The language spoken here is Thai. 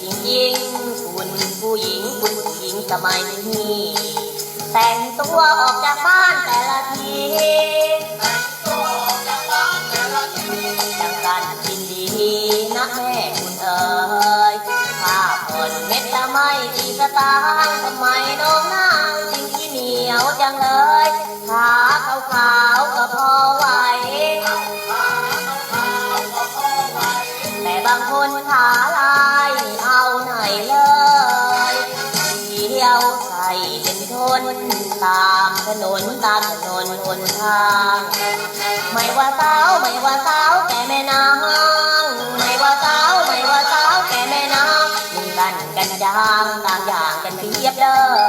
จริงๆคุณผู้หญิงคุณผู้หญิงสมัยนี้แต่งตัวออกจากบ้านแต่ละทีแต่งตัวออกจากบ้านแต่ละทีจังการกินดีนะแม่คุณเอ๋ยผ้าผ่อนเม็ดตะไม่ดีสตางทำไมน้องนางสิ่งที่เหนียวจังเลยขาเขาขา บางคนขาลายเอาไหนเลยเที่ยวใส่เป็นทนตามถนนตามถนนหนทาง ไม่ว่าสาวไม่ว่าสาวแก่แม่นางไม่ว่าสาวไม่ว่าสาวแก่แม่นางมึงกันกันยางต่างอย่างกันเพียบเลย